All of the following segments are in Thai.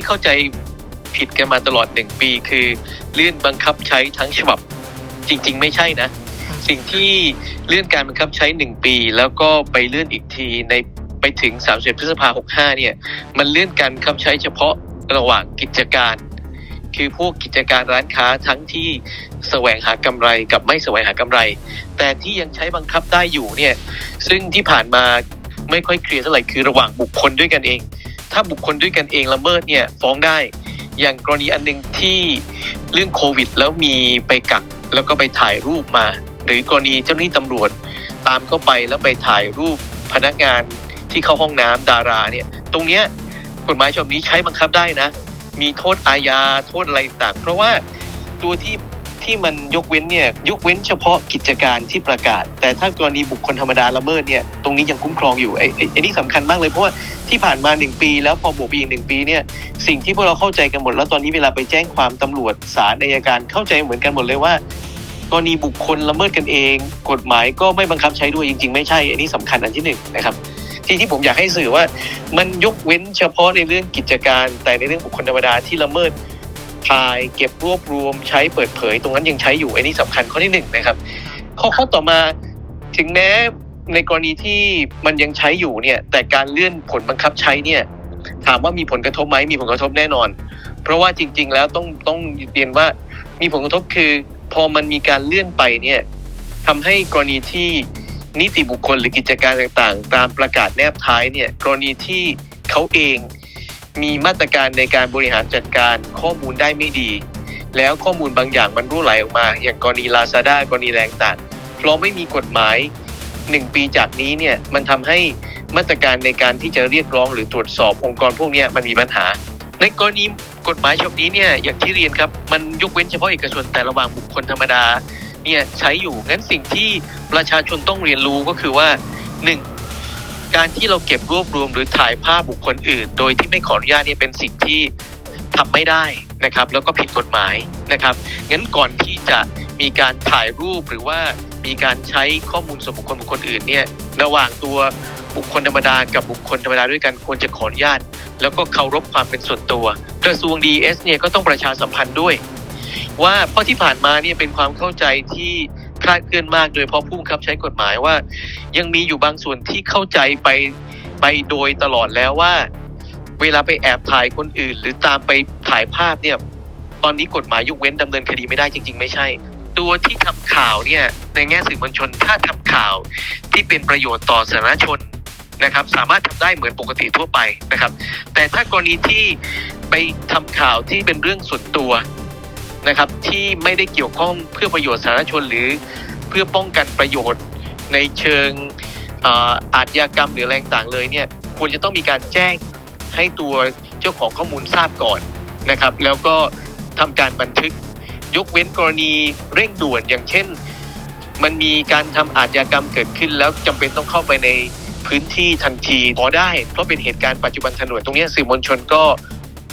ที่เข้าใจผิดกันมาตลอดหนึ่งปี คือเลื่อนบังคับใช้ทั้งฉบับจริง ๆ ไม่ใช่นะ สิ่งที่เลื่อนการบังคับใช้หนึ่งปี แล้วก็ไปเลื่อนอีกทีในไปถึง31พฤษภาหกห้าเนี่ยมันเลื่อนการบังคับใช้เฉพาะระหว่างกิจการ คือพวกกิจการร้านค้าทั้งที่แสวงหากำไรกับไม่แสวงหากำไร แต่ที่ยังใช้บังคับได้อยู่เนี่ยซึ่งที่ผ่านมาไม่ค่อยเคลียร์เท่าไหร่คือระหว่างบุคคลด้วยกันเอง ถ้าบุคคลด้วยกันเองละเมิดเนี่ยฟ้องได้ อย่างกรณีอันหนึ่งที่เรื่องโควิด แล้วมีไปกักแล้วก็ไปถ่ายรูปมา หรือกรณีเจ้าหน้าที่ตำรวจตามเข้าไปแล้วไปถ่ายรูปพนักงานที่เข้าห้องน้ำดาราเนี่ย ตรงเนี้ยกฎหมายฉบับนี้ใช้บังคับได้นะ มีโทษอาญาโทษอะไรต่างเพราะว่าตัวที่ ที่มันยกเว้นเนี่ยยกเว้นเฉพาะกิจการที่ประกาศ แต่ถ้ากรณีบุคคลธรรมดาละเมิดเนี่ยตรงนี้ยังคุ้มครองอยู่ไอ้ไอ้นี่สำคัญมากเลยเพราะว่าที่ผ่านมาหนึ่งปี แล้วพอบวกไปอีกหนึ่งปีเนี่ยสิ่งที่พวกเราเข้าใจกันหมด แล้วตอนนี้เวลาไปแจ้งความตำรวจศาลอัยการเข้าใจเหมือนกันหมดเลยว่ากรณีบุคคลละเมิดกันเอง กฎหมายก็ไม่บังคับใช้ด้วยจริง ๆ ไม่ใช่ อันนี้สำคัญอันที่หนึ่งนะครับที่ที่ผมอยากให้สื่อว่ามันยกเว้นเฉพาะในเรื่องกิจการ แต่ในเรื่องบุคคลธรรมดาที่ละเมิด ถ่ายเก็บรวบรวมใช้เปิดเผย ตรงนั้นยังใช้อยู่อันนี้สำคัญข้อที่หนึ่งนะครับ ข้อข้อต่อมาถึงแม้ในกรณีที่มันยังใช้อยู่เนี่ย แต่การเลื่อนผลบังคับใช้เนี่ย ถามว่ามีผลกระทบไหมมีผลกระทบแน่นอน เพราะว่าจริง ๆ แล้วต้องต้องเรียนว่ามีผลกระทบคือ พอมันมีการเลื่อนไปเนี่ยทำให้กรณีที่นิติบุคคลหรือกิจการต่างๆ ตามประกาศแนบท้ายเนี่ย กรณีที่เขาเอง มีมาตรการในการบริหารจัดการข้อมูลได้ไม่ดี แล้วข้อมูลบางอย่างมันรั่วไหลออกมา อย่างกรณี Lazada กรณีแรงต่างเพราะไม่มีกฎหมายหนึ่งปีจากนี้เนี่ยมันทำให้มาตรการในการที่จะเรียกร้องหรือตรวจสอบองค์กรพวกนี้มันมีปัญหา ในกรณีกฎหมายฉบับนี้เนี่ยอย่างที่เรียนครับมันยกเว้นเฉพาะเอกชนแต่ระหว่างบุคคลธรรมดาเนี่ยใช้อยู่งั้นสิ่งที่ประชาชนต้องเรียนรู้ก็คือว่าหนึ่ง การที่เราเก็บรวบรวมหรือถ่ายภาพบุคคลอื่น โดยที่ไม่ขออนุญาตเนี่ยเป็นสิ่งที่ทำไม่ได้นะครับ แล้วก็ผิดกฎหมายนะครับงั้นก่อนที่จะมีการถ่ายรูปหรือว่ามีการใช้ข้อมูลส่วนบุคคลบุคคลอื่นเนี่ยระหว่างตัวบุคคลธรรมดากับบุคคลธรรมดาด้วยกันควรจะขออนุญาต แล้วก็เคารพความเป็นส่วนตัว กระทรวงดีเอสเนี่ยก็ต้องประชาสัมพันธ์ด้วย ว่าเพราะที่ผ่านมาเนี่ยเป็นความเข้าใจที่คลาดเคลื่อนมากโดยเฉพาะผู้บังคับใช้กฎหมายว่า ยังมีอยู่บางส่วนที่เข้าใจไปไปโดยตลอดแล้วว่า เวลาไปแอบถ่ายคนอื่น หรือตามไปถ่ายภาพเนี่ยตอนนี้กฎหมายยกเว้นดำเนินคดีไม่ได้จริง ๆ ไม่ใช่ ตัวที่ทำข่าวเนี่ยในแง่สื่อมวลชนถ้าทำข่าวที่เป็นประโยชน์ต่อสาธารณชนนะครับ สามารถทำได้เหมือนปกติทั่วไปนะครับ แต่ถ้ากรณีที่ไปทำข่าวที่เป็นเรื่องส่วนตัว นะครับที่ไม่ได้เกี่ยวข้องเพื่อประโยชน์สาธารณชนหรือเพื่อป้องกันประโยชน์ในเชิงอาชญากรรมหรืออะไรต่างเลยเนี่ยควรจะต้องมีการแจ้งให้ตัวเจ้าของข้อมูลทราบก่อนนะครับ แล้วก็ทำการบันทึกยกเว้นกรณีเร่งด่วนอย่างเช่น มันมีการทำอาชญากรรมเกิดขึ้น แล้วจำเป็นต้องเข้าไปในพื้นที่ทันทีพอได้เพราะเป็นเหตุการณ์ปัจจุบันถนนตรงนี้สื่อมวลชนก็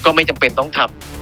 ก็ไม่จำเป็นต้องทำ